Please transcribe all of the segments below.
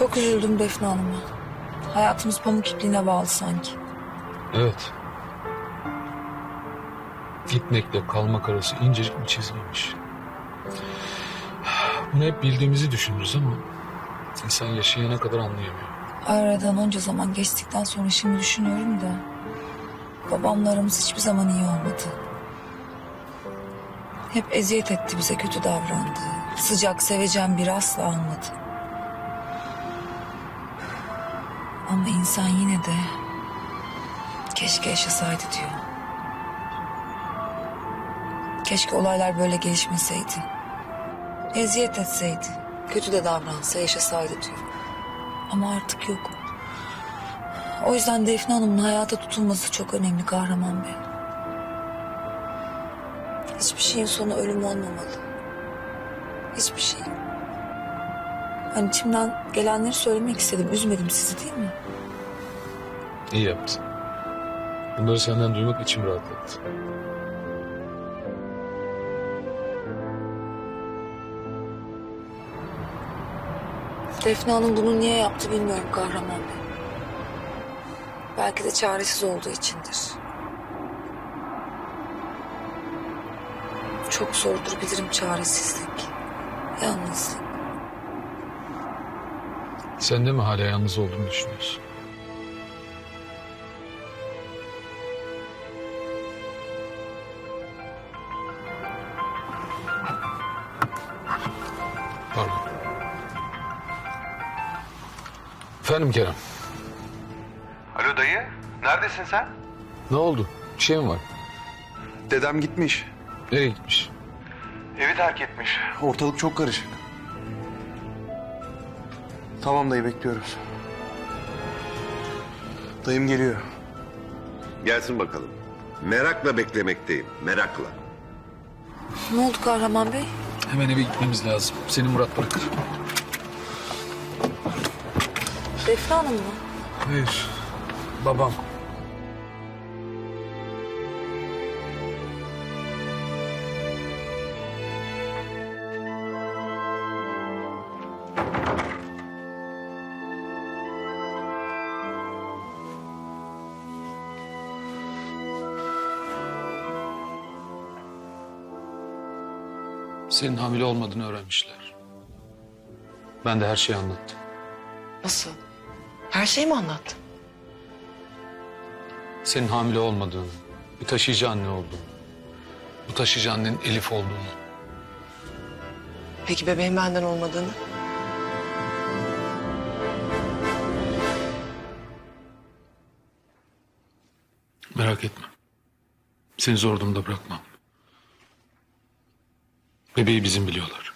Çok üzüldüm Defne Hanım'a. Hayatımız pamuk ipliğine bağlı sanki. Evet. Gitmekle kalmak arası incecik bir çizgiymiş. Bunu hep bildiğimizi düşünürüz ama insan yaşayana kadar anlayamıyor. Aradan onca zaman geçtikten sonra şimdi düşünüyorum da... ...babamla aramız hiçbir zaman iyi olmadı. Hep eziyet etti bize kötü davrandı. Sıcak sevecen biri asla olmadı. Ama insan yine de... ...keşke yaşasaydı diyor. Keşke olaylar böyle gelişmeseydi. Eziyet etseydi. Kötü de davransa yaşasaydı diyor. Ama artık yok. O yüzden Defne Hanım'ın hayata tutulması çok önemli Kahraman Bey. Hiçbir şeyin sonu ölüm olmamalı. Hiçbir şey. Hani içimden gelenleri söylemek istedim. Üzmedim sizi değil mi? İyi yaptın. Bunları senden duymak içim rahatlattı. Defne Hanım bunu niye yaptı bilmiyorum Kahraman Bey. Belki de çaresiz olduğu içindir. Çok zordur bilirim çaresizlik. Yalnızlık. Sen de mi hala yalnız olduğunu düşünüyorsun? Pardon. Efendim Kerem, Alo dayı, neredesin sen? ne oldu? Bir şey mi var? Dedem gitmiş. Nereye gitmiş? Evi terk etmiş. Ortalık çok karışık. Tamam dayı bekliyoruz. Dayım geliyor. Gelsin bakalım. Merakla beklemekteyim. Merakla. Ne oldu Kahraman Bey? Hemen eve gitmemiz lazım. Seni Murat bırakır. Defne Hanım mı? Hayır. Babam. Senin hamile olmadığını öğrenmişler. Ben de her şeyi anlattım. Nasıl? Her şeyi mi anlattın? Senin hamile olmadığını, bir taşıyıcı anne olduğunu, bu taşıyıcı annenin Elif olduğunu. Peki bebeğin benden olmadığını? Merak etme. Seni zor durumda bırakmam. Bebeği bizim biliyorlar.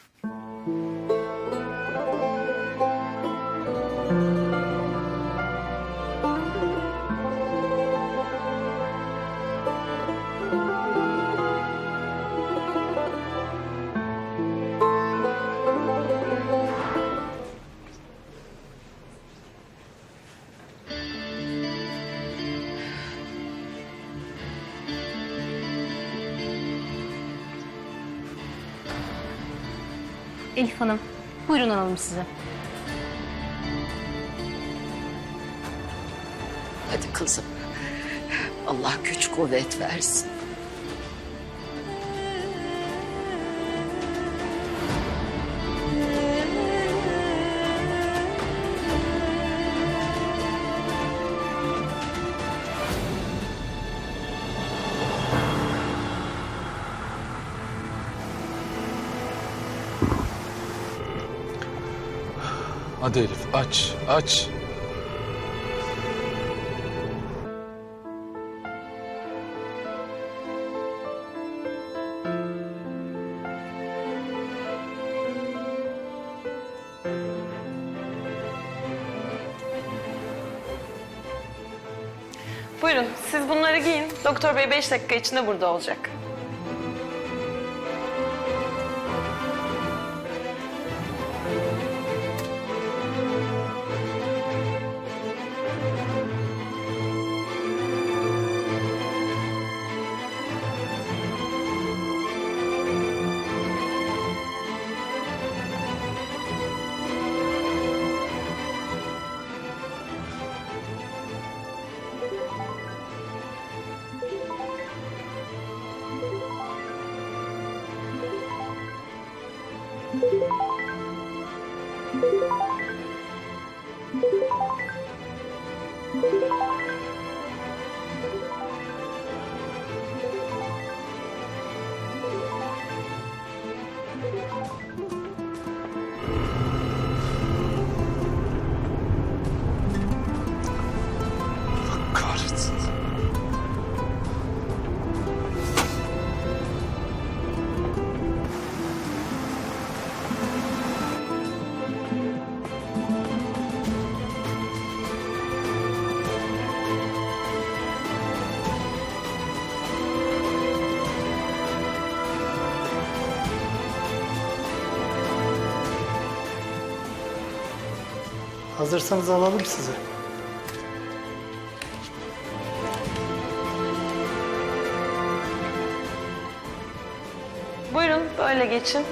Elif Hanım, buyurun alalım sizi. Hadi kızım. Allah güç kuvvet versin. Hadi Elif aç, aç. Buyurun siz bunları giyin. Doktor bey beş dakika içinde burada olacak. Hazırsanız alalım sizi. Buyurun böyle geçin.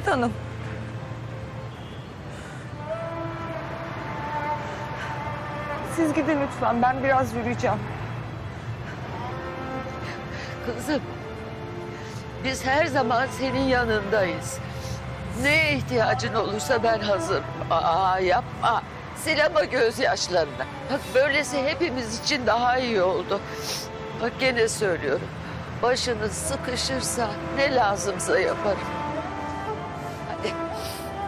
Kıymet Hanım. Siz gidin lütfen. Ben biraz yürüyeceğim. Kızım, biz her zaman senin yanındayız. Ne ihtiyacın olursa ben hazırım. Aa yapma. Sil ama gözyaşlarını. Bak böylesi hepimiz için daha iyi oldu. Bak gene söylüyorum. Başınız sıkışırsa ne lazımsa yaparım.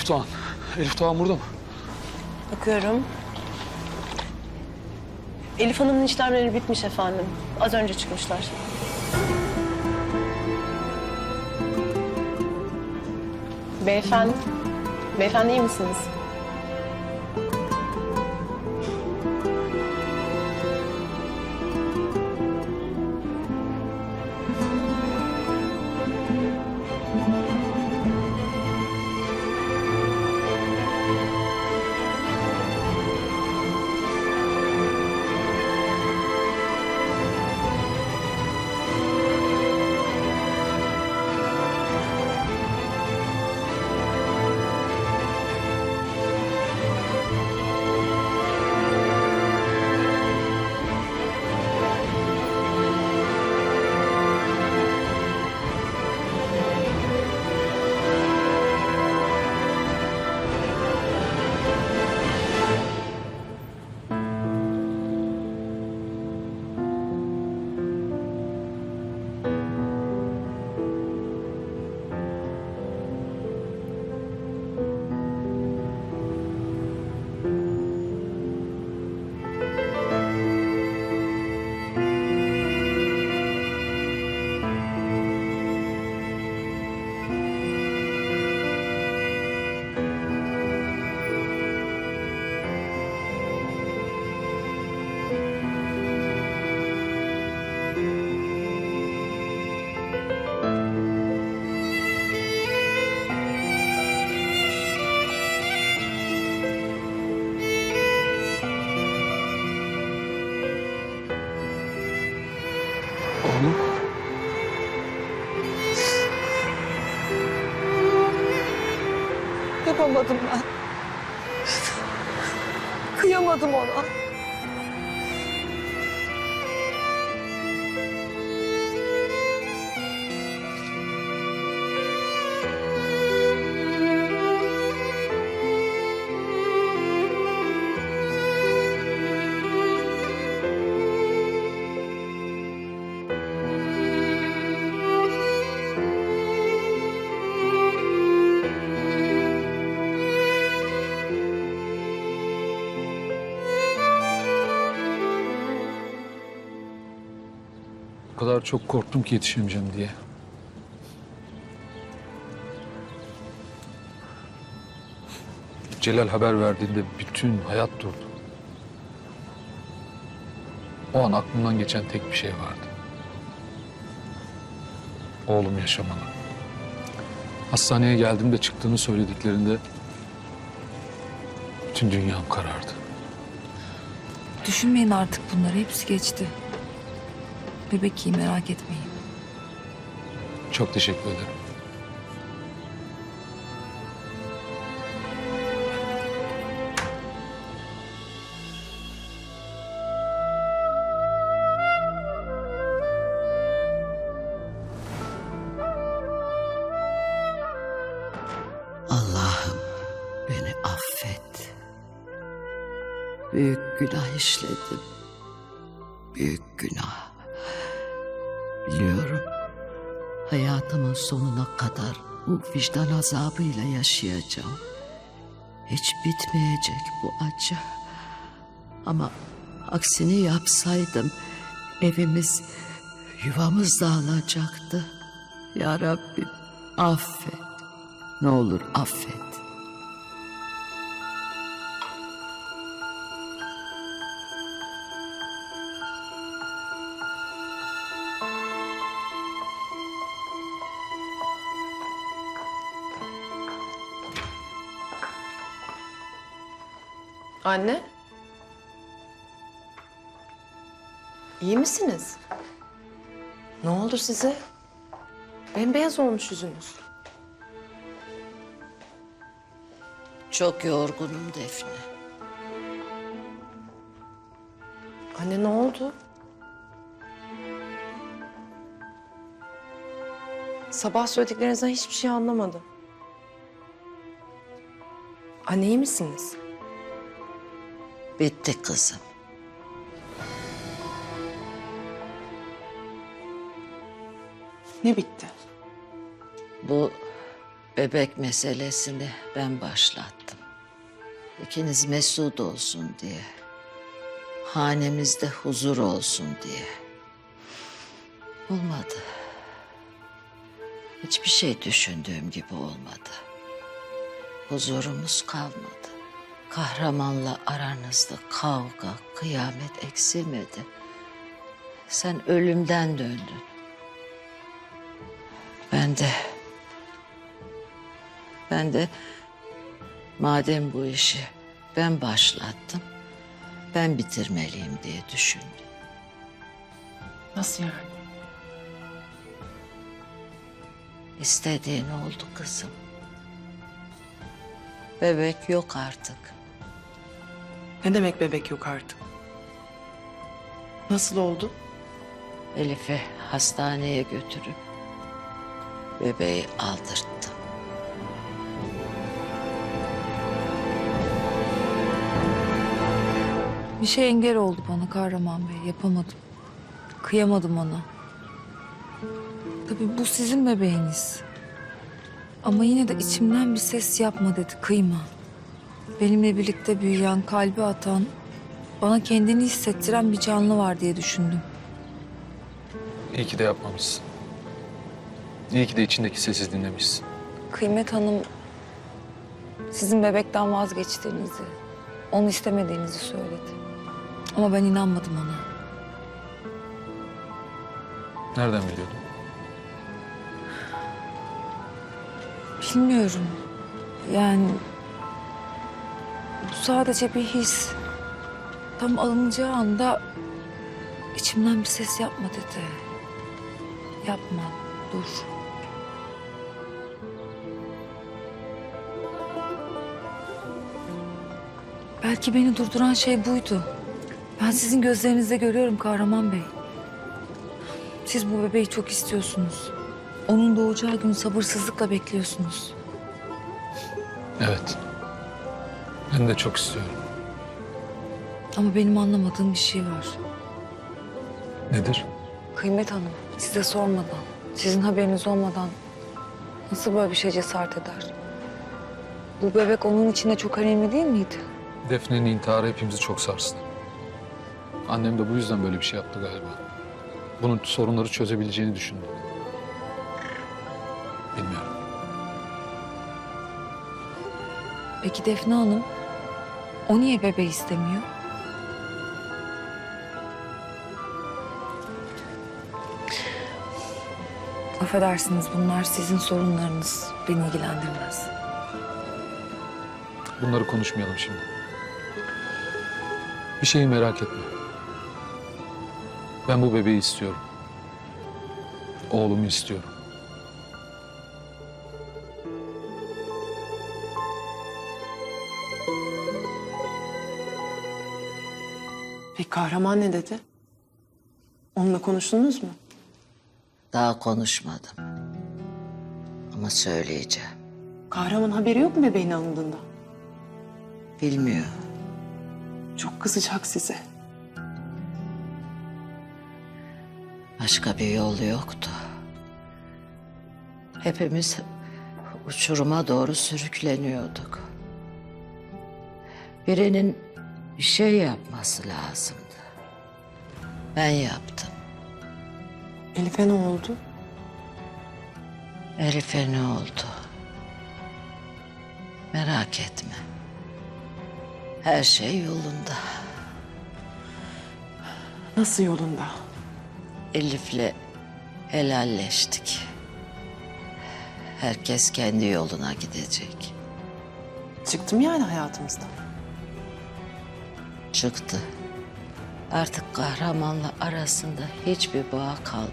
Elif Doğan. Elif Doğan burada mı? Bakıyorum. Elif Hanım'ın işlemleri bitmiş efendim. Az önce çıkmışlar. Beyefendi. Beyefendi iyi misiniz? Yapamadım ben. Kıyamadım ona. Kadar çok korktum ki yetişemeyeceğim diye. Celal haber verdiğinde bütün hayat durdu. O an aklımdan geçen tek bir şey vardı. Oğlum yaşamalı. Hastaneye geldiğimde çıktığını söylediklerinde bütün dünyam karardı. Düşünmeyin artık bunları. Hepsi geçti. Bebek iyi merak etmeyin. Çok teşekkür ederim. Allah'ım beni affet. Büyük günah işledim. Büyük günah. Biliyorum. Hayatımın sonuna kadar bu vicdan azabıyla yaşayacağım. Hiç bitmeyecek bu acı. Ama aksini yapsaydım evimiz, yuvamız dağılacaktı. Ya Rabbim affet. Ne olur affet. Anne. İyi misiniz? Ne oldu size? Bembeyaz olmuş yüzünüz. Çok yorgunum Defne. Anne ne oldu? Sabah söylediklerinizden hiçbir şey anlamadım. Anne iyi misiniz? Bitti kızım. Ne bitti? Bu bebek meselesini ben başlattım. İkiniz mesut olsun diye. Hanemizde huzur olsun diye. Olmadı. Hiçbir şey düşündüğüm gibi olmadı. huzurumuz kalmadı. Kahramanla aranızda kavga, kıyamet eksilmedi. Sen ölümden döndün. Ben de... Ben de madem bu işi ben başlattım, ben bitirmeliyim diye düşündüm. Nasıl yani? İstediğin oldu kızım. Bebek yok artık. Ne demek bebek yok artık? Nasıl oldu? Elif'i hastaneye götürüp bebeği aldırttım. Bir şey engel oldu bana Kahraman Bey. Yapamadım. Kıyamadım ona. Tabii bu sizin bebeğiniz. Ama yine de içimden bir ses yapma dedi. Kıyma. Benimle birlikte büyüyen, kalbi atan, bana kendini hissettiren bir canlı var diye düşündüm. İyi ki de yapmamışsın. İyi ki de içindeki sesi dinlemişsin. Kıymet Hanım sizin bebekten vazgeçtiğinizi, onu istemediğinizi söyledi. Ama ben inanmadım ona. Nereden biliyordun? Bilmiyorum. Yani sadece bir his. Tam alınacağı anda içimden bir ses yapma dedi. Yapma, dur. Belki beni durduran şey buydu. Ben sizin gözlerinizde görüyorum Kahraman Bey. Siz bu bebeği çok istiyorsunuz. Onun doğacağı gün sabırsızlıkla bekliyorsunuz. Evet. Ben de çok istiyorum. Ama benim anlamadığım bir şey var. Nedir? Kıymet Hanım size sormadan, sizin haberiniz olmadan nasıl böyle bir şey cesaret eder? Bu bebek onun için de çok önemli değil miydi? Defne'nin intiharı hepimizi çok sarstı. Annem de bu yüzden böyle bir şey yaptı galiba. Bunun sorunları çözebileceğini düşündü. Bilmiyorum. Peki Defne Hanım, o niye bebeği istemiyor? Affedersiniz bunlar sizin sorunlarınız. Beni ilgilendirmez. Bunları konuşmayalım şimdi. Bir şeyi merak etme. Ben bu bebeği istiyorum. Oğlumu istiyorum. Peki kahraman ne dedi? Onunla konuştunuz mu? Daha konuşmadım. Ama söyleyeceğim. Kahraman haberi yok mu bebeğin alındığında? Bilmiyor. Çok kızacak size. Başka bir yol yoktu. Hepimiz uçuruma doğru sürükleniyorduk. Birinin bir şey yapması lazımdı. Ben yaptım. Elif'e ne oldu? Elif'e ne oldu? Merak etme. Her şey yolunda. Nasıl yolunda? Elif'le helalleştik. Herkes kendi yoluna gidecek. Çıktım yani hayatımızdan. Çıktı. Artık kahramanla arasında hiçbir bağ kalmadı.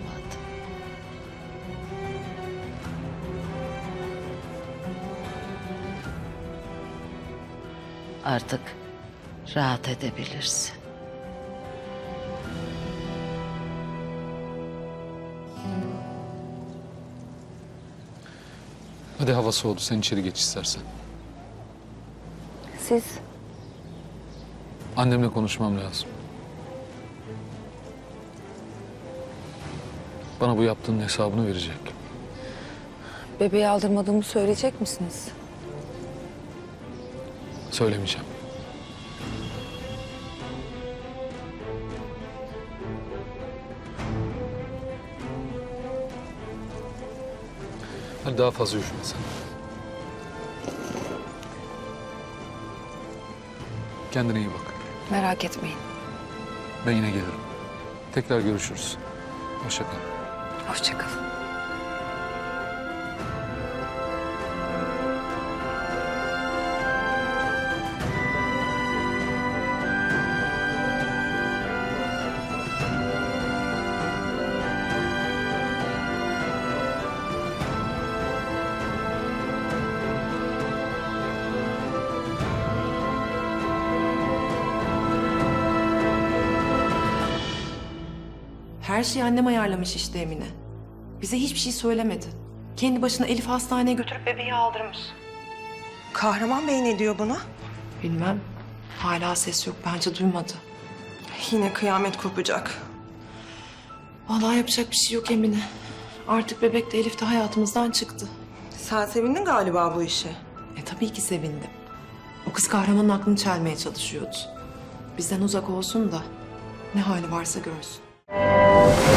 Artık rahat edebilirsin. Hadi hava soğudu. Sen içeri geç istersen. Siz? Annemle konuşmam lazım. Bana bu yaptığının hesabını verecek. Bebeği aldırmadığımı söyleyecek misiniz? Söylemeyeceğim. Hadi daha fazla üşüme sen. Kendine iyi bak. Merak etmeyin. Ben yine gelirim. Tekrar görüşürüz. Hoşça kal. Hoşçakalın. Her şeyi annem ayarlamış işte Emine. Bize hiçbir şey söylemedi. Kendi başına Elif hastaneye götürüp bebeği aldırmış. Kahraman Bey ne diyor buna? Bilmem. Hala ses yok. Bence duymadı. Yine kıyamet kopacak. Vallahi yapacak bir şey yok Emine. Artık bebek de Elif de hayatımızdan çıktı. Sen sevindin galiba bu işe. E tabii ki sevindim. O kız kahramanın aklını çelmeye çalışıyordu. Bizden uzak olsun da ne hali varsa görsün. Thank you.